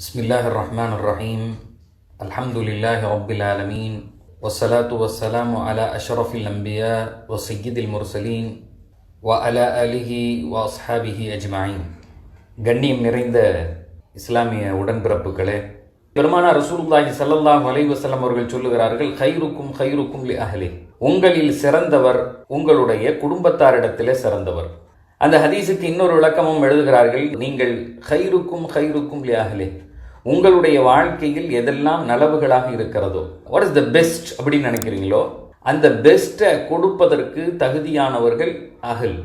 بسم الله الرحمن الرحيم الحمد لله رب العالمين والصلاة والسلام على أشرف الأنبياء وسيد المرسلين وعلى آله وأصحابه أجمعين கண்ணியம் நிறைந்த இஸ்லாமிய உடன்பிறப்புகளே பெருமானார் ரசூலுல்லாஹி ஸல்லல்லாஹு அலைஹி வஸல்லம் அவர்கள் சொல்லுகிறார்கள் ஹைருக்கும் ஹைருக்கும் லி அஹ்லி உங்களில் சிறந்தவர் உங்களுடைய குடும்பத்தாரிடத்திலே சிறந்தவர் அந்த ஹதீஸுக்கு இன்னொரு விளக்கமும் எழுதுகிறார்கள் நீங்கள் ஹைருக்கும் ஹைருக்கும் லி அஹ்லி உங்களுடைய வாழ்க்கையில் எதெல்லாம் நலவுகளாக இருக்கிறதோ வாட் இஸ் த பெஸ்ட் அப்படின்னு நினைக்கிறீங்களோ அந்த பெஸ்ட்டை கொடுப்பதற்கு தகுதியானவர்கள் அகல்.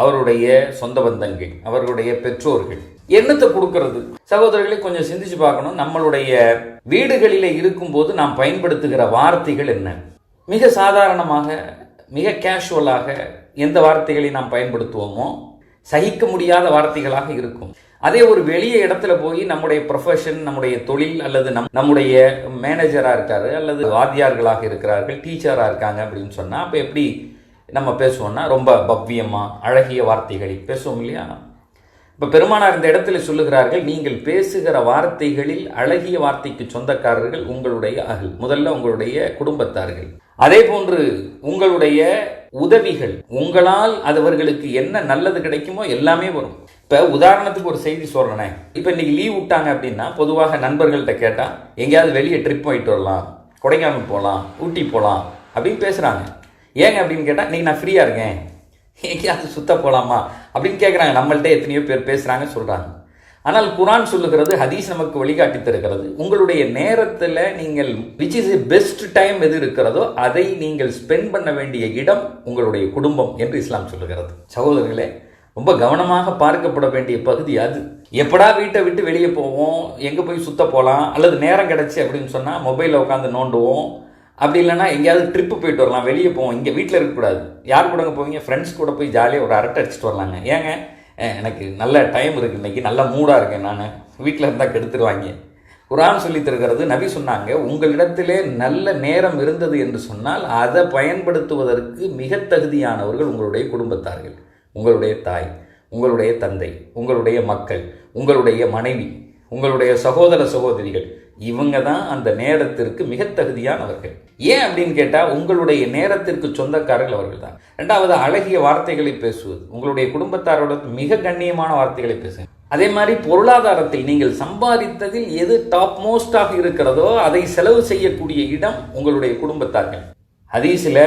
அவருடைய சொந்த பந்தங்கள் அவர்களுடைய பெற்றோர்கள். என்னத்தை கொடுக்கறது? சகோதரர்களை கொஞ்சம் சிந்திச்சு பார்க்கணும். நம்மளுடைய வீடுகளில் இருக்கும்போது நாம் பயன்படுத்துகிற வார்த்தைகள் என்ன? மிக சாதாரணமாக மிக கேஷுவலாக எந்த வார்த்தைகளை நாம் பயன்படுத்துவோமோ சகிக்க முடியாத வார்த்தைகளாக இருக்கும். அதே ஒரு வெளிய இடத்துல போய் நம்முடைய ப்ரொஃபஷன் நம்முடைய தொழில் அல்லது நம் நம்முடைய மேனேஜராக இருக்காரு அல்லது வாத்தியார்களாக இருக்கிறார்கள் டீச்சராக இருக்காங்க அப்படின்னு சொன்னால் அப்போ எப்படி நம்ம பேசுவோம்னா ரொம்ப பவ்யமாக அழகிய வார்த்தைகளை பேசுவோம் இல்லையா? இப்போ பெருமானார் இந்த இடத்துல சொல்லுகிறார்கள் நீங்கள் பேசுகிற வார்த்தைகளில் அழகிய வார்த்தைக்கு சொந்தக்காரர்கள் உங்களுடைய அகல் முதல்ல உங்களுடைய குடும்பத்தார்கள். அதே போன்று உங்களுடைய உதவிகள் உங்களால் அதுவர்களுக்கு என்ன நல்லது கிடைக்குமோ எல்லாமே வரும். இப்போ உதாரணத்துக்கு ஒரு செய்தி சொல்கிறேனே இப்போ இன்னைக்கு லீவ் விட்டாங்க அப்படின்னா பொதுவாக நண்பர்கள்ட்ட கேட்டால் எங்கேயாவது வெளியே ட்ரிப் போயிட்டு வரலாம். கொடைக்கானல் போகலாம் ஊட்டி போகலாம் அப்படின்னு பேசுகிறாங்க ஏங்க அப்படின்னு கேட்டால் இன்றைக்கி நான் ஃப்ரீயாக இருக்கேன். எங்கேயாவது சுத்த போகலாமா அப்படின்னு கேட்குறாங்க நம்மள்கிட்ட எத்தனையோ பேர் பேசுகிறாங்க சொல்கிறாங்க ஆனால் குரான் சொல்லுகிறது ஹதீஸ் நமக்கு வழிகாட்டி தருகிறது. உங்களுடைய நேரத்தில் நீங்கள் which is a best time எது இருக்கிறதோ அதை நீங்கள் ஸ்பெண்ட் பண்ண வேண்டிய இடம் உங்களுடைய குடும்பம் என்று இஸ்லாம் சொல்லுகிறது. சகோதரர்களே ரொம்ப கவனமாக பார்க்கப்பட வேண்டிய பகுதி அது. எப்படா வீட்டை விட்டு வெளியே போவோம்? எங்கே போய் சுத்த போகலாம் அல்லது நேரம் கிடச்சி அப்படின்னு சொன்னால் மொபைலில் உட்காந்து நோண்டுவோம். அப்படி இல்லைன்னா எங்கேயாவது ட்ரிப்பு போயிட்டு வரலாம். வெளியே போவோம். இங்கே வீட்டில் இருக்கக்கூடாது யார் கூடங்க போவீங்க? ஃப்ரெண்ட்ஸ் கூட போய் ஜாலியாக ஒரு அரட்டை அடிச்சுட்டு வரலாங்க. ஏங்க? எனக்கு நல்ல டைம் இருக்குது இன்றைக்கி நல்ல மூடாக இருக்கேன் நான். வீட்டில் இருந்தால் கெடுத்துருவாங்க. குரான் சொல்லி தருகிறது நபி சொன்னாங்க உங்களிடத்திலே நல்ல நேரம் இருந்தது என்று சொன்னால் அதை பயன்படுத்துவதற்கு மிக தகுதியானவர்கள் உங்களுடைய குடும்பத்தார்கள். உங்களுடைய தாய் உங்களுடைய தந்தை உங்களுடைய மக்கள் உங்களுடைய மனைவி உங்களுடைய சகோதர சகோதரிகள் இவங்க தான் அந்த நேரத்திற்கு மிக தகுதியானவர்கள். ஏன் அப்படின்னு கேட்டால் உங்களுடைய நேரத்திற்கு சொந்தக்காரர்கள் அவர்கள் தான் ரெண்டாவது அழகிய வார்த்தைகளை பேசுவது. உங்களுடைய குடும்பத்தாரோட மிக கண்ணியமான வார்த்தைகளை பேசுங்க. அதே மாதிரி பொருளாதாரத்தில் நீங்கள் சம்பாதித்ததில் எது டாப் மோஸ்டாக இருக்கிறதோ அதை செலவு செய்யக்கூடிய இடம் உங்களுடைய குடும்பத்தார்கள். ஹதீஸில்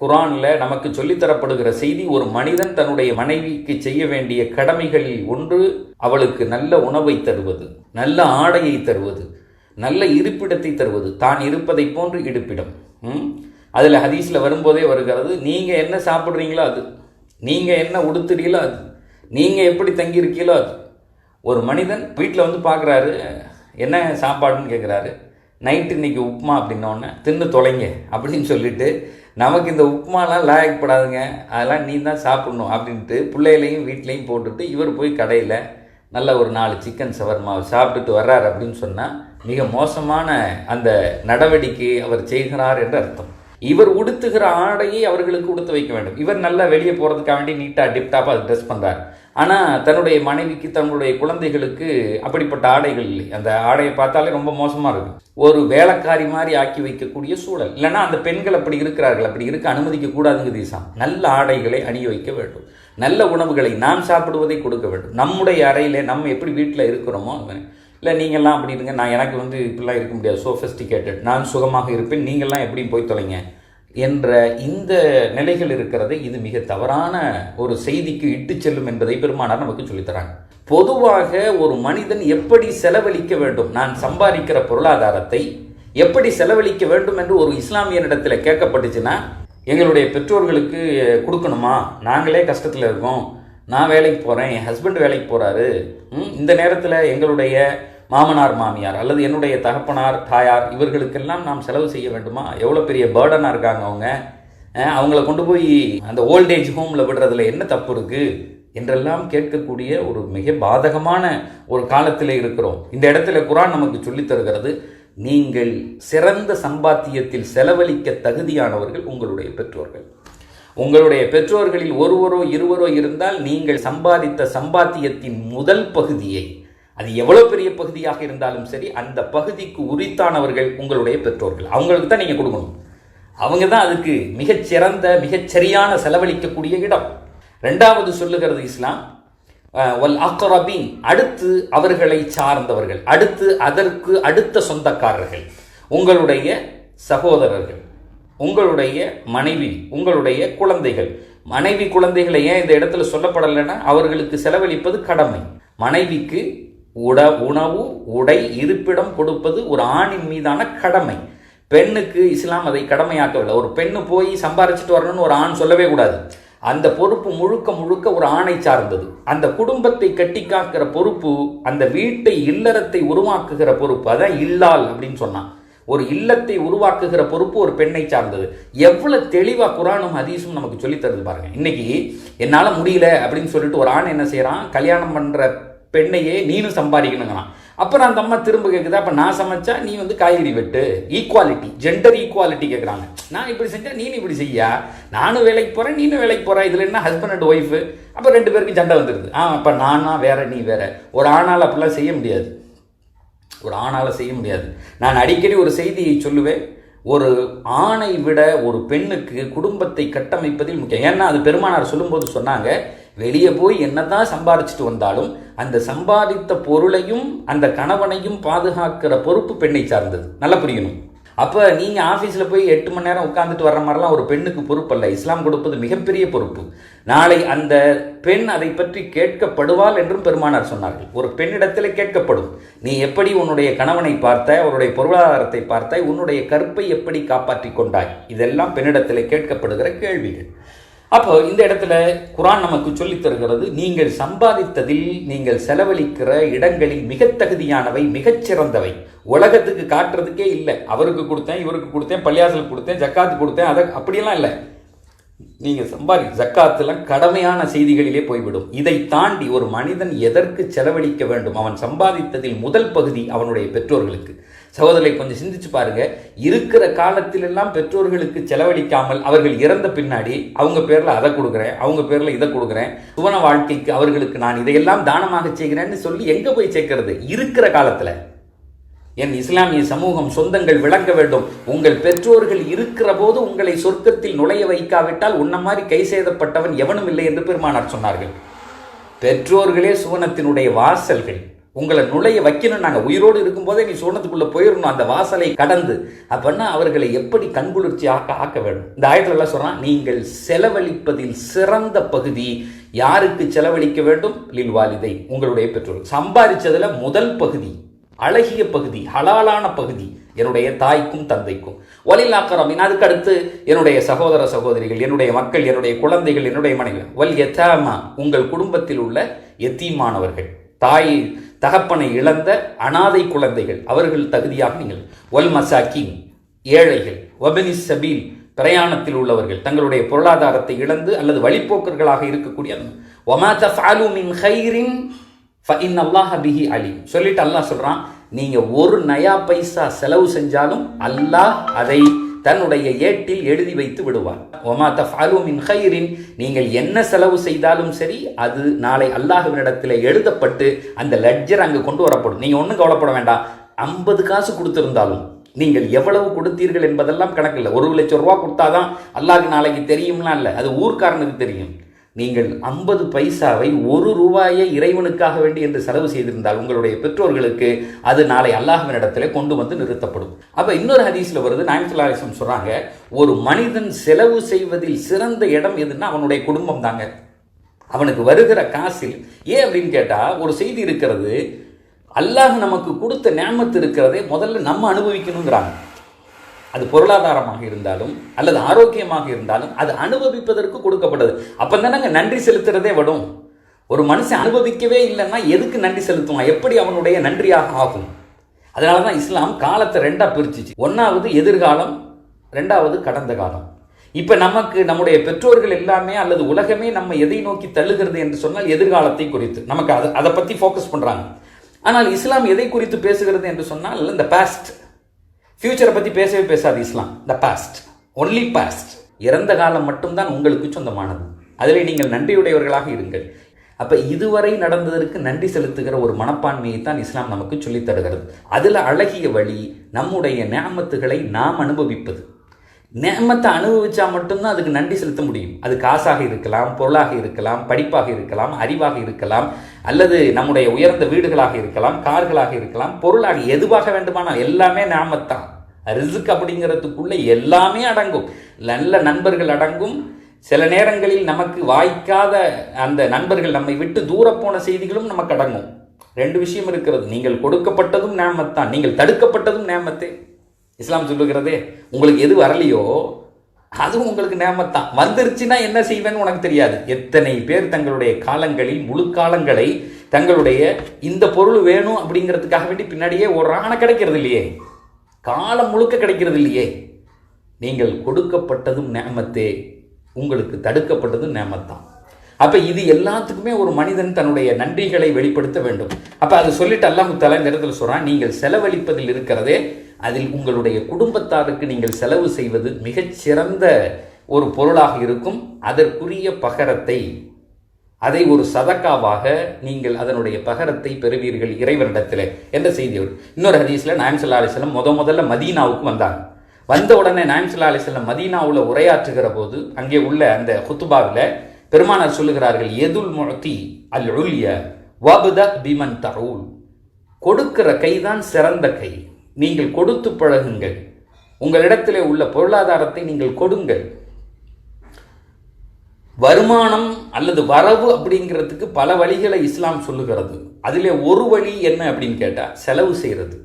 குரானில் நமக்கு சொல்லித்தரப்படுகிற செய்தி ஒரு மனிதன் தன்னுடைய மனைவிக்கு செய்ய வேண்டிய கடமைகளில் ஒன்று அவளுக்கு நல்ல உணவை தருவது நல்ல ஆடையை தருவது நல்ல இருப்பிடத்தை தருவது. தான் இருப்பதை போன்று இருப்பிடம் அதில் ஹதீஸில் வரும்போதே வருகிறது நீங்கள் என்ன சாப்பிட்றீங்களோ அது. நீங்கள் என்ன உடுத்துறீங்களோ அது. நீங்கள் எப்படி தங்கியிருக்கீங்களோ அது. ஒரு மனிதன் வீட்டில் வந்து பார்க்குறாரு என்ன சாப்பாடுன்னு கேட்குறாரு நைட்டு இன்னைக்கு உப்புமா அப்படின்னோடனே தின்னு தொலைங்க அப்படின்னு சொல்லிட்டு நமக்கு இந்த உப்புமாலாம் லாயக்கப்படாதுங்க அதெல்லாம் நீ தான் சாப்பிட்ணும் அப்படின்ட்டு பிள்ளைகளையும் வீட்லேயும் போட்டுட்டு இவர் போய் கடையில் நல்ல ஒரு நாலு சிக்கன் சவர்மாவை சாப்பிட்டுட்டு வர்றார் அப்படின்னு சொன்னால் மிக மோசமான அந்த நடவடிக்கை அவர் செய்கிறார் என்று அர்த்தம். இவர் உடுத்துகிற ஆடையை அவர்களுக்கு உடுத்து வைக்க வேண்டும். இவர் நல்லா வெளியே போகிறதுக்காக வேண்டி நீட்டாக டிப்டாப்பாக அது ட்ரெஸ் பண்ணுறார் ஆனால் தன்னுடைய மனைவிக்கு தன்னுடைய குழந்தைகளுக்கு அப்படிப்பட்ட ஆடைகள் இல்லை. அந்த ஆடையை பார்த்தாலே ரொம்ப மோசமாக இருக்கும். ஒரு வேலைக்காரி மாதிரி ஆக்கி வைக்கக்கூடிய சூழல். இல்லைன்னா அந்த பெண்கள் அப்படி இருக்கிறார்கள். அப்படி இருக்க அனுமதிக்க கூடாதுங்க தீசா நல்ல ஆடைகளை அணிய வைக்க வேண்டும். நல்ல உணவுகளை நாம் சாப்பிடுவதை கொடுக்க வேண்டும். நம்முடைய அறையில் நம்ம எப்படி வீட்டில் இருக்கிறோமோ இல்லை நீங்கள்லாம் அப்படி இருங்க. நான் எனக்கு வந்து இப்படிலாம் இருக்க முடியாது. சோஃபஸ்டிகேட்டட் நான் சுகமாக இருப்பேன். நீங்கள்லாம் எப்படியும் போய் தொலைங்க. என்ற இந்த நிலைகள் இருக்கிறது இது மிக தவறான ஒரு செய்திக்கு இட்டு செல்லும் என்பதை பெருமானார் நமக்கு சொல்லித்தராங்க பொதுவாக ஒரு மனிதன் எப்படி செலவழிக்க வேண்டும்? நான் சம்பாதிக்கிற பொருளாதாரத்தை எப்படி செலவழிக்க வேண்டும் என்று ஒரு இஸ்லாமியனிடத்தில் கேட்கப்பட்டுச்சுன்னா எங்களுடைய பெற்றோர்களுக்கு கொடுக்கணுமா? நாங்களே கஷ்டத்தில் இருக்கோம். நான் வேலைக்கு போகிறேன் என் ஹஸ்பண்ட் வேலைக்கு போகிறாரு இந்த நேரத்தில் எங்களுடைய மாமனார் மாமியார் அல்லது என்னுடைய தகப்பனார் தாயார் இவர்களுக்கெல்லாம் நாம் செலவு செய்ய வேண்டுமா? எவ்வளோ பெரிய பேர்டனாக இருக்காங்க அவங்க? அவங்கள கொண்டு போய் அந்த ஓல்டேஜ் ஹோமில் விடுறதுல என்ன தப்பு இருக்குது என்றெல்லாம் கேட்கக்கூடிய ஒரு மிக பாதகமான ஒரு காலத்தில் இருக்கிறோம். இந்த இடத்துல குரான் நமக்கு சொல்லித் தருகிறது நீங்கள் சிறந்த சம்பாத்தியத்தில் செலவழிக்க தகுதியானவர்கள் உங்களுடைய பெற்றோர்கள். உங்களுடைய பெற்றோர்களில் ஒருவரோ இருவரோ இருந்தால் நீங்கள் சம்பாதித்த சம்பாத்தியத்தின் முதல் பகுதியை அது எவ்வளவு பெரிய பகுதியாக இருந்தாலும் சரி அந்த பகுதிக்கு உரித்தானவர்கள் உங்களுடைய பெற்றோர்கள். அவங்களுக்கு தான் நீங்க கொடுக்கணும். அவங்க தான் அதுக்கு மிகச்சிறந்த மிகச்சரியான செலவழிக்கக்கூடிய இடம். ரெண்டாவது சொல்லுகிறது இஸ்லாம் வல் அடுத்து அவர்களை சார்ந்தவர்கள் அடுத்து அதற்கு அடுத்த சொந்தக்காரர்கள் உங்களுடைய சகோதரர்கள் உங்களுடைய மனைவி உங்களுடைய குழந்தைகள். மனைவி குழந்தைகளை ஏன் இந்த இடத்துல சொல்லப்படலைன்னா அவர்களுக்கு செலவழிப்பது கடமை. மனைவிக்கு உட உணவு உடை இருப்பிடம் கொடுப்பது ஒரு ஆணின் மீதான கடமை. பெண்ணுக்கு இஸ்லாம் அதை கடமையாக்கவில்லை. ஒரு பெண்ணு போய் சம்பாரிச்சிட்டு வரணும்னு ஒரு ஆண் சொல்லவே கூடாது. அந்த பொறுப்பு முழுக்க முழுக்க ஒரு ஆணை சார்ந்தது. அந்த குடும்பத்தை கட்டி காக்கிற பொறுப்பு அந்த வீட்டை இல்லறத்தை உருவாக்குகிற பொறுப்பு அதான் இல்லால் அப்படின்னு சொன்னான். ஒரு இல்லத்தை உருவாக்குகிற பொறுப்பு ஒரு பெண்ணை சார்ந்தது. எவ்வளவு தெளிவா குரானும் ஹதீஸும் நமக்கு சொல்லித் தருது பாருங்க. இன்னைக்கு என்னால முடியல அப்படின்னு சொல்லிட்டு ஒரு ஆண் என்ன செய்கிறான் கல்யாணம் பண்ற பெண்ணையே நீனும் சம்பாதிக்கணுங்கிறான். அப்புறம் அந்த அம்மா திரும்ப கேட்குது அப்போ நான் சமைச்சா நீ வந்து காய்கறி வெட்டு. ஈக்குவாலிட்டி ஜெண்டர் ஈக்குவாலிட்டி கேட்குறாங்க நான் இப்படி செஞ்சால் நீனும் இப்படி செய்யா? நானும் வேலைக்கு போகிறேன் நீனும் வேலைக்கு போகிறேன் இதில் என்ன ஹஸ்பண்ட் அண்ட் ஒய்ஃபு அப்போ ரெண்டு பேருக்கும் சண்டை வந்துடுது ஆ அப்போ நானா வேற நீ வேற. ஒரு ஆணால் அப்படிலாம் செய்ய முடியாது. ஒரு ஆணால் செய்ய முடியாது. நான் அடிக்கடி ஒரு செய்தியை சொல்லுவேன். ஒரு ஆணை விட ஒரு பெண்ணுக்கு குடும்பத்தை கட்டமைப்பதில் முக்கியம். ஏன்னா அது பெருமானார் சொல்லும்போது சொன்னாங்க வெளியே போய் என்னதான் சம்பாதிச்சுட்டு வந்தாலும் அந்த சம்பாதித்த பொருளையும் அந்த கணவனையும் பாதுகாக்கிற பொறுப்பு பெண்ணை சார்ந்தது. நல்லா புரியணும். அப்போ நீங்கள் ஆஃபீஸில் போய் எட்டு மணி நேரம் உட்காந்துட்டு வர்ற மாதிரிலாம் ஒரு பெண்ணுக்கு பொறுப்பு அல்ல இஸ்லாம் கொடுப்பது மிகப்பெரிய பொறுப்பு. நாளை அந்த பெண் அதை பற்றி கேட்கப்படுவாள் என்றும் பெருமானார் சொன்னார்கள். ஒரு பெண்ணிடத்தில் கேட்கப்படும். நீ எப்படி உன்னுடைய கணவனை பார்த்தாய் அவருடைய பொருளாதாரத்தை பார்த்தாய் உன்னுடைய கற்பை எப்படி காப்பாற்றி கொண்டாய்? இதெல்லாம் பெண்ணிடத்தில் கேட்கப்படுகிற கேள்விகள். அப்போ இந்த இடத்துல குரான் நமக்கு சொல்லித் தருகிறது நீங்கள் சம்பாதித்ததில் நீங்கள் செலவழிக்கிற இடங்களில் மிக தகுதியானவை மிகச்சிறந்தவை உலகத்துக்கு காட்டுறதுக்கே இல்லை. அவருக்கு கொடுத்தேன் இவருக்கு கொடுத்தேன் பள்ளியாசலுக்கு கொடுத்தேன் ஜக்காத்து கொடுத்தேன் அதை அப்படியெல்லாம் இல்லை. நீங்கள் சம்பாதி ஜக்காத்துலாம் கடமையான செய்திகளிலே போய்விடும். இதை தாண்டி ஒரு மனிதன் எதற்கு செலவழிக்க வேண்டும்? அவன் சம்பாதித்ததில் முதல் பகுதி அவனுடைய பெற்றோர்களுக்கு. சகோதரரை கொஞ்சம் சிந்திச்சு பாருங்க. இருக்கிற காலத்திலெல்லாம் பெற்றோர்களுக்கு செலவழிக்காமல் அவர்கள் இறந்த பின்னாடி அவங்க பேரில் அதை கொடுக்குறேன் அவங்க பேரில் இதை கொடுக்குறேன் சுவன வாழ்க்கைக்கு அவர்களுக்கு நான் இதையெல்லாம் தானமாக செய்கிறேன்னு சொல்லி எங்கே போய் சேர்க்கறது? இருக்கிற காலத்தில். என் இஸ்லாமிய சமூகம் சொந்தங்கள் விளங்க வேண்டும். உங்கள் பெற்றோர்கள் இருக்கிற போது உங்களை சொர்க்கத்தில் நுழைய வைக்காவிட்டால் உன்ன மாதிரி கை செய்தப்பட்டவன் எவனும் இல்லை என்று பெருமானார் சொன்னார்கள். பெற்றோர்களே சுவனத்தினுடைய வாசல்கள். உங்களை நுழைய வைக்கணும் நாங்கள் உயிரோடு இருக்கும்போதே நீ சுவனத்துக்குள்ள போயிடணும் அந்த வாசலை கடந்து. அப்படின்னா அவர்களை எப்படி கண்குளிர்ச்சி ஆக்க ஆக்க வேண்டும் இந்த ஆயத்துல எல்லாம் சொல்றான் நீங்கள் செலவழிப்பதில் சிறந்த பகுதி யாருக்கு செலவழிக்க வேண்டும்? லில் வாலிதை உங்களுடைய பெற்றோர் சம்பாதிச்சதில் முதல் பகுதி அழகிய பகுதி ஹலாலான பகுதி என்னுடைய தாய்க்கும் தந்தைக்கும். வலில் ஆக்கரமின் அதுக்கு அடுத்து என்னுடைய சகோதர சகோதரிகள் என்னுடைய மக்கள் என்னுடைய குழந்தைகள் என்னுடைய மனைவி வல் எத்தாமா உங்கள் குடும்பத்தில் உள்ள எத்தீமானவர்கள் தாய் தகப்பனை இழந்த அனாதை குழந்தைகள் அவர்கள் தகுதியாக நீங்கள் ஒல் மசாக்கின் ஏழைகள் வபனி சபீல் பிரயாணத்தில் உள்ளவர்கள் தங்களுடைய பொருளாதாரத்தை இழந்து அல்லது வழிப்போக்கர்களாக இருக்கக்கூடிய ஒமா ஹைரின் அல்லாஹ் பிஹி அலி சொல்லிட்டு அல்லாஹ் சொல்றான் நீங்க ஒரு நயா பைசா செலவு செஞ்சாலும் அல்லாஹ் அதை தன்னுடைய ஏட்டில் எழுதி வைத்து விடுவார். ஒமா தஃபாலு மின் ஹைரின் நீங்கள் என்ன செலவு செய்தாலும் சரி அது நாளை அல்லாஹுவினிடத்தில் எழுதப்பட்டு அந்த லெட்ஜர் அங்கு கொண்டு வரப்படும். நீங்கள் ஒன்றும் கவலைப்பட வேண்டாம். ஐம்பது காசு கொடுத்திருந்தாலும் நீங்கள் எவ்வளவு கொடுத்தீர்கள் என்பதெல்லாம் கணக்கில்லை. ஒரு லட்சம் ரூபா கொடுத்தாதான் அல்லாஹ் நாளைக்கு தெரியும்லாம் இல்லை. அது ஊர்க்காரனுக்கு தெரியும். நீங்கள் ஐம்பது பைசாவை ஒரு ரூபாயை இறைவனுக்காக வேண்டி என்று செலவு செய்திருந்தால் உங்களுடைய பெற்றோர்களுக்கு அது நாளை அல்லாஹ்வினிடத்திலே கொண்டு வந்து நிறுத்தப்படும். அப்போ இன்னொரு ஹதீஸில் வருது நாயத்துலாசம் சொல்கிறாங்க ஒரு மனிதன் செலவு செய்வதில் சிறந்த இடம் எதுன்னா அவனுடைய குடும்பம் தாங்க. அவனுக்கு வருகிற காசில் ஏன் அப்படின்னு கேட்டால் ஒரு செய்தி இருக்கிறது அல்லாஹ் நமக்கு கொடுத்த நேமத்து இருக்கிறதே முதல்ல நம்ம அனுபவிக்கணுங்கிறாங்க. அது பொருளாதாரமாக இருந்தாலும் அல்லது ஆரோக்கியமாக இருந்தாலும் அது அனுபவிப்பதற்கு கொடுக்கப்பட்டது. அப்போ தானே நன்றி செலுத்துறதே விடும் ஒரு மனுஷன் அனுபவிக்கவே இல்லைன்னா எதுக்கு நன்றி செலுத்துவான்? எப்படி அவனுடைய நன்றியாக ஆகும்? அதனால தான் இஸ்லாம் காலத்தை ரெண்டாக பிரிச்சுச்சு. ஒன்றாவது எதிர்காலம் ரெண்டாவது கடந்த காலம். இப்போ நமக்கு நம்முடைய பெற்றோர்கள் எல்லாமே அல்லது உலகமே நம்ம எதை நோக்கி தள்ளுகிறது என்று சொன்னால் எதிர்காலத்தை குறித்து. நமக்கு அதை அதை பற்றி ஃபோக்கஸ் பண்ணுறாங்க ஆனால் இஸ்லாம் எதை குறித்து பேசுகிறது என்று சொன்னால் இந்த பாஸ்ட் ஃப்யூச்சரை பற்றி பேசவே பேசாது Islam the past only past இறந்த காலம் மட்டும்தான் உங்களுக்கு சொந்தமானது. அதில் நீங்கள் நன்றியுடையவர்களாக இருங்கள். அப்போ இதுவரை நடந்ததற்கு நன்றி செலுத்துகிற ஒரு மனப்பான்மையை தான் இஸ்லாம் நமக்கு சொல்லித் தருகிறது. அழகிய வழி நம்முடைய நேமத்துகளை நாம் அனுபவிப்பது. நேமத்தை அனுபவிச்சா மட்டும்தான் அதுக்கு நன்றி செலுத்த முடியும். அது காசாக இருக்கலாம் பொருளாக இருக்கலாம் படிப்பாக இருக்கலாம் அறிவாக இருக்கலாம். அல்லது நம்முடைய உயர்ந்த வீடுகளாக இருக்கலாம் கார்களாக இருக்கலாம் பொருளாக எதுவாக வேண்டுமானால் எல்லாமே நாமத்தான். ரிசுக் அப்படிங்கிறதுக்குள்ளே எல்லாமே அடங்கும். நல்ல நண்பர்கள் அடங்கும். சில நேரங்களில் நமக்கு வாய்க்காத அந்த நண்பர்கள் நம்மை விட்டு தூரப்போன போன செய்திகளும் நமக்கு அடங்கும். ரெண்டு விஷயம் இருக்கிறது. நீங்கள் கொடுக்கப்பட்டதும் நேமத்தான். நீங்கள் தடுக்கப்பட்டதும் நேமத்தே. இஸ்லாம் சொல்லுகிறதே உங்களுக்கு எது வரலையோ அதுவும் உங்களுக்கு நேமத்தான் வந்துருச்சுன்னா என்ன செய்வேன்னு உனக்கு தெரியாது. எத்தனை பேர் தங்களுடைய காலங்களில் முழு காலங்களை தங்களுடைய இந்த பொருள் வேணும் அப்படிங்கிறதுக்காக வேண்டி பின்னாடியே ஒரு ஆணை கிடைக்கிறது இல்லையே. காலம் முழுக்க கிடைக்கிறது இல்லையே. நீங்கள் கொடுக்கப்பட்டதும் நேமத்தே உங்களுக்கு தடுக்கப்பட்டதும் நேமத்தான் அப்போ இது எல்லாத்துக்குமே ஒரு மனிதன் தன்னுடைய நன்றிகளை வெளிப்படுத்த வேண்டும். அப்போ அது சொல்லிட்டு அல்லாஹு தலா இந்த இடத்துல நீங்கள் செலவழிப்பதில் இருக்கிறதே அதில் உங்களுடைய குடும்பத்தாருக்கு நீங்கள் செலவு செய்வது மிகச் சிறந்த ஒரு பொருளாக இருக்கும். அதற்குரிய பகரத்தை அதை ஒரு சதக்காவாக நீங்கள் அதனுடைய பகரத்தை பெறுவீர்கள் இறைவனிடத்தில் என்ற செய்தி இன்னொரு ஹதீஸில் நாயம் சல்லா அலிஸ்லம் முத முதல்ல மதீனாவுக்கு வந்தாங்க. வந்த உடனே நாயம் சல்லா அலிஸ்லம் மதீனாவில் உரையாற்றுகிற போது அங்கே உள்ள அந்த குத்துபாவில் பெருமானார் சொல்லுகிறார்கள் எதுல் முழத்தி அல் உல்ய வபுத பிமன் தரூல் கொடுக்கிற கைதான் சிறந்த கை. நீங்கள் கொடுத்து பழகுங்கள். உங்களிடத்திலே உள்ள பொருளாதாரத்தை நீங்கள் கொடுங்கள். வருமானம் அல்லது வரவு அப்படிங்கிறதுக்கு பல வழிகளை இஸ்லாம் சொல்லுகிறது. அதில் ஒரு வழி என்ன அப்படின்னு கேட்டால் செலவு செய்கிறது.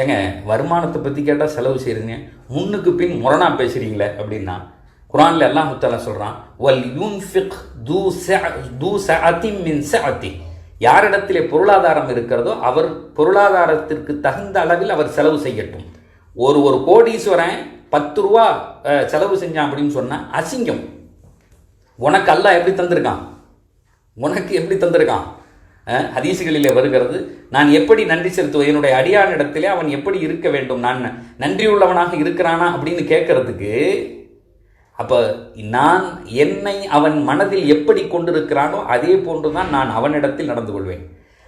ஏங்க வருமானத்தை பற்றி கேட்டால் செலவு செய்கிறீங்க முன்னுக்கு பின் முரணா பேசுகிறீங்களே அப்படின்னா குரானில் எல்லாம் முத்தால சொல்கிறான் வல் யூன்ஃபிக் தூ தூ சஅதி மின் சஅதி யாரிடத்திலே பொருளாதாரம் இருக்கிறதோ அவர் பொருளாதாரத்திற்கு தகுந்த அளவில் அவர் செலவு செய்யட்டும். ஒரு ஒரு கோடீஸ்வரன் பத்து ரூபா செலவு செஞ்சான் அப்படின்னு சொன்னால் அசிங்கம். உனக்கு அல்ல எப்படி தந்திருக்கான்? உனக்கு எப்படி தந்திருக்கான்? அஹ், ஹதீசுகளிலே வருகிறது நான் எப்படி நன்றி செலுத்துவேன்? என்னுடைய அடியானிடத்திலே அவன் எப்படி இருக்க வேண்டும்? நான் நன்றியுள்ளவனாக இருக்கிறானா? அப்படின்னு கேட்கறதுக்கு அப்போ நான் என்னை அவன் மனதில் எப்படி கொண்டிருக்கிறானோ அதே போன்றுதான் நான் அவனிடத்தில் நடந்து கொள்வேன்.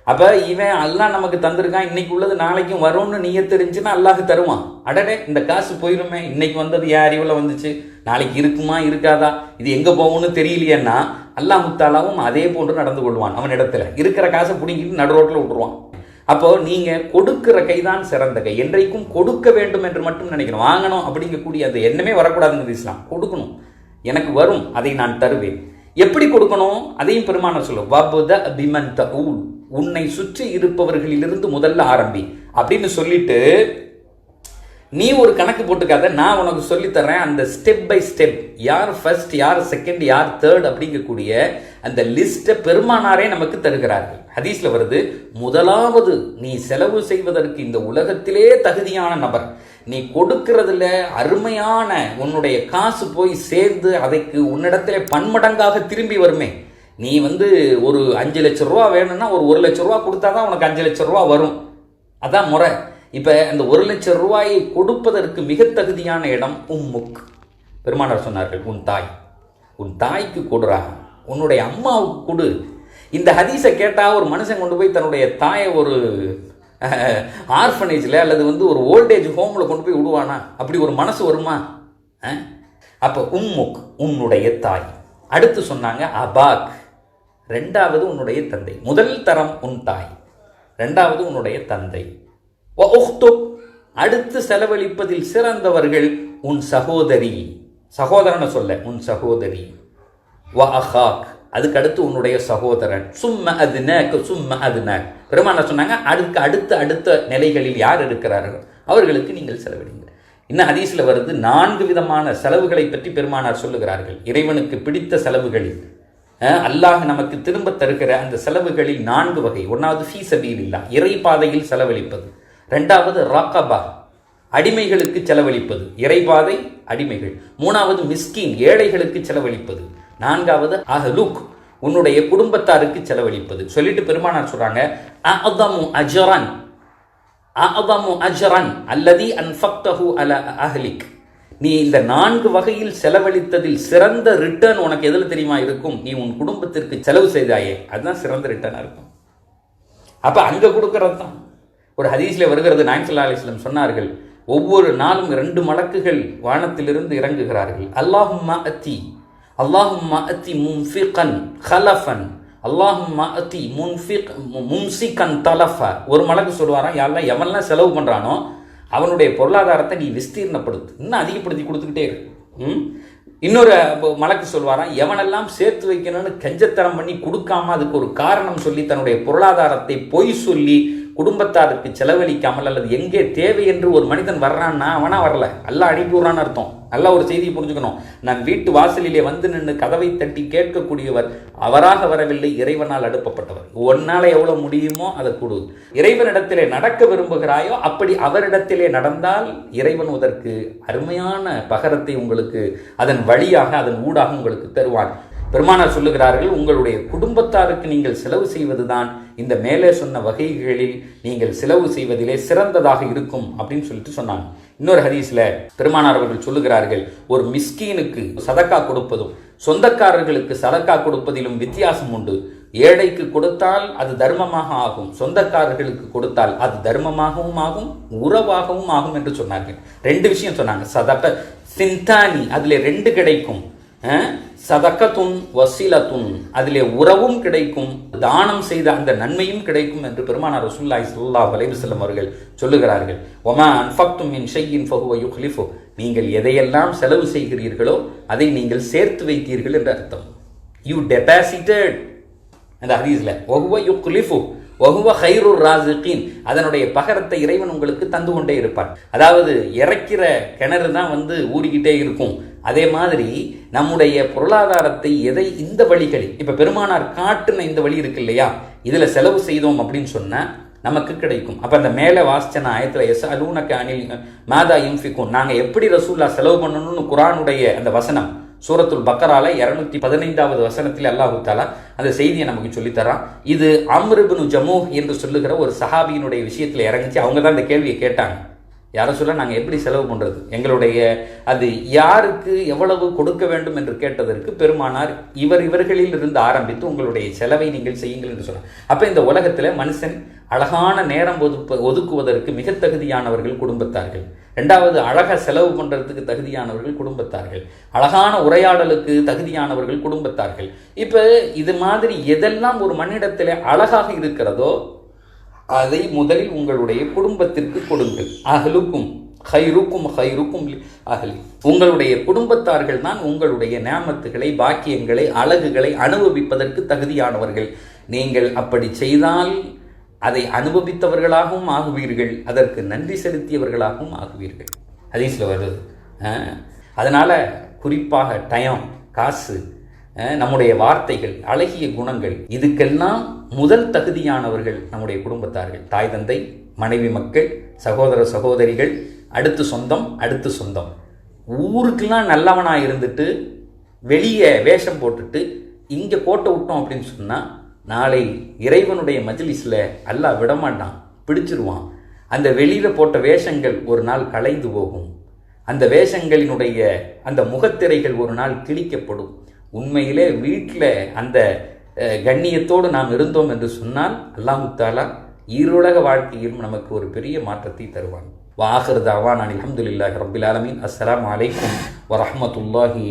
அப்போ இவன் அல்லாஹ் நமக்கு தந்திருக்கான் இன்னைக்கு உள்ளது நாளைக்கும் வரும்னு நீயே தெரிஞ்சுன்னா அல்லாஹ் தருவான். அடடே இந்த காசு போயிருமே இன்னைக்கு வந்தது யார் அறிவில் வந்துச்சு நாளைக்கு இருக்குமா இருக்காதா இது எங்கே போகும்னு தெரியலையேன்னா அல்லாஹ் முத்தாலாவும் அதே போன்று நடந்து கொள்வான் அவன் இடத்துல இருக்கிற காசை பிடிங்கிட்டு நடு ரோட்டில் விட்டுருவான். அப்போ நீங்க கொடுக்கிற கைதான் சிறந்த கை. என்றைக்கும் கொடுக்க வேண்டும் என்று மட்டும் நினைக்கணும். வாங்கணும் அப்படிங்கக்கூடிய அந்த எண்ணமே வரக்கூடாதுங்கிறது இஸ்லாம். கொடுக்கணும். எனக்கு வரும். அதை நான் தருவேன். எப்படி கொடுக்கணும்? அதையும் பெருமான சொல்லும். வபுத பிமன் தூல் உன்னை சுற்றி இருப்பவர்களிலிருந்து முதல்ல ஆரம்பி. அப்படின்னு சொல்லிட்டு நீ ஒரு கணக்கு போட்டுக்காத நான் உனக்கு சொல்லித்தரேன் அந்த ஸ்டெப் பை ஸ்டெப் யார் ஃபர்ஸ்ட் யார் செகண்ட் யார் தேர்ட் அப்படிங்கக்கூடிய அந்த லிஸ்ட்டை பெருமானாரே நமக்கு தருகிறார்கள். ஹதீஸில் வருது முதலாவது நீ செலவு செய்வதற்கு இந்த உலகத்திலே தகுதியான நபர். நீ கொடுக்கறதுல அருமையான உன்னுடைய காசு போய் சேர்ந்து அதைக்கு உன்னிடத்துல பன்மடங்காக திரும்பி வருமே. நீ வந்து ஒரு அஞ்சு லட்ச ரூபா வேணும்னா ஒரு ஒரு லட்ச ரூபா கொடுத்தாதான் உனக்கு அஞ்சு லட்சம் ரூபா வரும். அதான் முறை. இப்போ அந்த ஒரு லட்சம் ரூபாயை கொடுப்பதற்கு மிக தகுதியான இடம் உம்முக். பெருமானார் சொன்னார்கள் உன் தாய் உன் தாய்க்கு கொடுறா. உன்னுடைய அம்மாவுக்கு கொடு. இந்த ஹதீஸை கேட்டால் ஒரு மனுஷன் கொண்டு போய் தன்னுடைய தாயை ஒரு ஆர்ஃபனேஜில் அல்லது வந்து ஒரு ஓல்டேஜ் ஹோமில் கொண்டு போய் விடுவானா? அப்படி ஒரு மனசு வருமா? அப்போ உம்முக் உன்னுடைய தாய். அடுத்து சொன்னாங்க அபாக். ரெண்டாவது உன்னுடைய தந்தை. முதல் தரம் உன் தாய். ரெண்டாவது உன்னுடைய தந்தை. அடுத்து செலவழிப்பதில் சிறந்தவர்கள் உன் சகோதரி சகோதரனை சொல்ல உன் சகோதரி வ அஹாக் அதுக்கு அடுத்து உன்னுடைய சகோதரன் சும்ம அதுனக் சும்ம அதுனக் பெருமான சொன்னாங்க? அதுக்கு அடுத்த அடுத்த நிலைகளில் யார் இருக்கிறார்கள்? அவர்களுக்கு நீங்கள் செலவிடுங்கள் இன்னும் ஹதீஸில் வருது நான்கு விதமான செலவுகளை பற்றி பெருமானார் சொல்லுகிறார்கள். இறைவனுக்கு பிடித்த செலவுகளில் அல்லாஹ் நமக்கு திரும்ப தருகிற அந்த செலவுகளில் நான்கு வகை. ஒன்றாவது ஃபீ சபீலில்லா இறை பாதையில் செலவழிப்பது. ரெண்டாவது ராக்கபா அடிமைகளுக்கு செலவழிப்பது. இறைபாதை அடிமைகள். மூணாவது மிஸ்கின் ஏழைகளுக்கு செலவழிப்பது. நான்காவது அஹலுக் உன்னுடைய குடும்பத்தாருக்கு செலவழிப்பது. சொல்லிட்டு பெருமானார் சொல்றாங்க அஅதமு அஜரன் அஅதமு அஜரன் அல்லதி அன்ஃபக்தஹு அல அஹ்லிக். நீ இந்த நான்கு வகையில் செலவழித்ததில் சிறந்த ரிட்டர்ன் உனக்கு எதில் தெரியுமா இருக்கும்? நீ உன் குடும்பத்திற்கு செலவு செய்தாயே. அதுதான் சிறந்த ரிட்டர்னாக இருக்கும். அப்போ அங்கே கொடுக்கறது தான் ஒரு ஹதீஸில் வருகிறது நாயன்சல்லா அலிஸ்லம் சொன்னார்கள் ஒவ்வொரு நாளும் ரெண்டு மலக்குகள் வானத்திலிருந்து இறங்குகிறார்கள். அல்லாஹும் அத்தி அல்லாஹும் அத்தி முன்ஃபிகன் ஹலஃபன் அல்லாஹும் அத்தி முன்ஃபிக் முன்சிகன் தலஃப. ஒரு மலக்கு சொல்லுவாராம் யாரெல்லாம் எவன்லாம் செலவு பண்ணுறானோ அவனுடைய பொருளாதாரத்தை நீ விஸ்தீர்ணப்படுத்து. இன்னும் அதிகப்படுத்தி கொடுத்துக்கிட்டே இரு. ம்? இன்னொரு மலக்கு சொல்வாராம் எவனெல்லாம் சேர்த்து வைக்கணும்னு கஞ்சத்தனம் பண்ணி கொடுக்காம அதுக்கு ஒரு காரணம் சொல்லி தன்னுடைய பொருளாதாரத்தை பொய் சொல்லி குடும்பத்தாருக்கு செலவழிக்காமல் அல்லது எங்கே தேவை என்று ஒரு மனிதன் வர்றான்னா அவனா வரல. எல்லாம் அனுப்பி அர்த்தம். நல்ல ஒரு செய்தியை புரிஞ்சுக்கணும். நான் வீட்டு வாசலிலே வந்து நின்று கதவை தட்டி கேட்கக்கூடியவர் அவராக வரவில்லை இறைவனால் அடுப்பப்பட்டவர். ஒன்னால் எவ்வளவு முடியுமோ அதை கொடு. இறைவனிடத்திலே நடக்க விரும்புகிறாயோ அப்படி அவரிடத்திலே நடந்தால் இறைவன் அதற்கு அருமையான பகரத்தை உங்களுக்கு அதன் வழியாக அதன் ஊடாக உங்களுக்கு தருவான். பெருமானார் சொல்லுகிறார்கள் உங்களுடைய குடும்பத்தாருக்கு நீங்கள் செலவு செய்வதுதான். இந்த மேலே சொன்ன வகைகளில் நீங்கள் செலவு செய்வதிலே சிறந்ததாக இருக்கும் அப்படின்னு சொல்லிட்டு சொன்னாங்க. இன்னொரு ஹதீஸில் பெருமானார் அவர்கள் சொல்லுகிறார்கள் ஒரு மிஸ்கீனுக்கு சதக்கா கொடுப்பதும் சொந்தக்காரர்களுக்கு சதக்கா கொடுப்பதிலும் வித்தியாசம் உண்டு. ஏழைக்கு கொடுத்தால் அது தர்மமாக ஆகும் சொந்தக்காரர்களுக்கு கொடுத்தால் அது தர்மமாகவும் ஆகும் உறவாகவும் ஆகும் என்று சொன்னார்கள். ரெண்டு விஷயம் சொன்னாங்க. சதக்க சிந்தானி அதில் ரெண்டு கிடைக்கும். சதக்கத்துன் வசீலத்துன். அதிலே உறவும் கிடைக்கும் தானம் செய்த அந்த நன்மையும் கிடைக்கும் என்று பெருமானார் ரசூல்லாய் ஸல்லல்லாஹு வலைவுசல்லம் அவர்கள் சொல்லுகிறார்கள். ஒமா அன்ஃபக்தும் மின் ஷையின் ஃபஹுவ யுக்லிஃபு நீங்கள் எதையெல்லாம் செலவு செய்கிறீர்களோ அதை நீங்கள் சேர்த்து வைத்தீர்கள் என்று அர்த்தம். யூ டெபாசிட்டட் அந்த ஹதீஸில் ஒஹுவ யுக்லிஃபு ஒஹுவ ஹைருர் ராசிகின் அதனுடைய பகரத்தை இறைவன் உங்களுக்கு தந்து கொண்டே இருப்பார் அதாவது இறைக்கிற கிணறு தான் வந்து ஊறிக்கிட்டே இருக்கும். அதே மாதிரி நம்முடைய பொருளாதாரத்தை எதை இந்த வழிகளில் இப்போ பெருமானார் காட்டுன இந்த வழி இருக்கு இல்லையா? இதில் செலவு செய்தோம் அப்படின்னு சொன்னால் நமக்கு கிடைக்கும். அப்போ அந்த மேலே வாசிச்ச ஆயத்தில் எஸ் அலூனக்கு அணில் மாதா இம்ஃபிக்கும் நாங்கள் எப்படி ரசூல்லா செலவு பண்ணணும்னு குரானுடைய அந்த வசனம் சூரத்துல் பக்கரால இரநூத்தி பதினைந்தாவது வசனத்தில் அல்லாஹு தாலா அந்த செய்தியை நமக்கு சொல்லித்தரான். இது அம்ருபினு ஜமு என்று சொல்லுகிற ஒரு சஹாபியினுடைய விஷயத்தில் இறங்கிச்சு. அவங்க தான் இந்த கேள்வியை கேட்டாங்க. யாரை சொல்ல நாங்கள் எப்படி செலவு பண்ணுறது எங்களுடைய அது யாருக்கு எவ்வளவு கொடுக்க வேண்டும் என்று கேட்டதற்கு பெருமானார் இவர் இவர்களில் இருந்து ஆரம்பித்து உங்களுடைய செலவை நீங்கள் செய்யுங்கள் என்று சொல்கிறார் அப்போ இந்த உலகத்தில் மனுஷன் அழகான நேரம் ஒதுப்ப ஒதுக்குவதற்கு மிக தகுதியானவர்கள் குடும்பத்தார்கள். ரெண்டாவது அழகாக செலவு பண்ணுறதுக்கு தகுதியானவர்கள் குடும்பத்தார்கள். அழகான உரையாடலுக்கு தகுதியானவர்கள் குடும்பத்தார்கள். இப்போ இது மாதிரி எதெல்லாம் ஒரு மண்ணிடத்தில் அழகாக இருக்கிறதோ அதை முதலில் உங்களுடைய குடும்பத்திற்கு கொடுங்கள். அகலுக்கும் ஹைருக்கும் ஹைருக்கும் அகலி உங்களுடைய குடும்பத்தார்கள் தான் உங்களுடைய நேமத்துகளை பாக்கியங்களை அழகுகளை அனுபவிப்பதற்கு தகுதியானவர்கள். நீங்கள் அப்படி செய்தால் அதை அனுபவித்தவர்களாகவும் ஆகுவீர்கள். அதற்கு நன்றி செலுத்தியவர்களாகவும் ஆகுவீர்கள். ஹதீஸ்ல வருது. அதனால் குறிப்பாக டயம் காசு நம்முடைய வார்த்தைகள் அழகிய குணங்கள் இதுக்கெல்லாம் முதல் தகுதியானவர்கள் நம்முடைய குடும்பத்தார்கள். தாய் தந்தை மனைவி மக்கள் சகோதர சகோதரிகள் அடுத்து சொந்தம் அடுத்து சொந்தம். ஊருக்கெல்லாம் நல்லவனாக இருந்துட்டு வெளியே வேஷம் போட்டுட்டு இங்கே கோட்டை விட்டோம் அப்படின்னு சொன்னால் நாளை இறைவனுடைய மஜ்லிஸில் அல்லாஹ் விடமாட்டான் பிடிச்சிருவான். அந்த வெளியில் போட்ட வேஷங்கள் ஒரு நாள் கலைந்து போகும். அந்த வேஷங்களினுடைய அந்த முகத்திரைகள் ஒரு நாள் கிழிக்கப்படும். உண்மையிலே வீட்டில் அந்த கண்ணியத்தோடு நாம் இருந்தோம் என்று சொன்னால் அல்லாஹு தாலா ஈருலக வாழ்க்கையிலும் நமக்கு ஒரு பெரிய மாற்றத்தை தருவான். வாஹர் தாவான் அஹமதுல்லாஹ் ரபில் ஆலமீன். அஸ்ஸலாமு அலைக்கும் வரஹ்மத்துல்லாஹி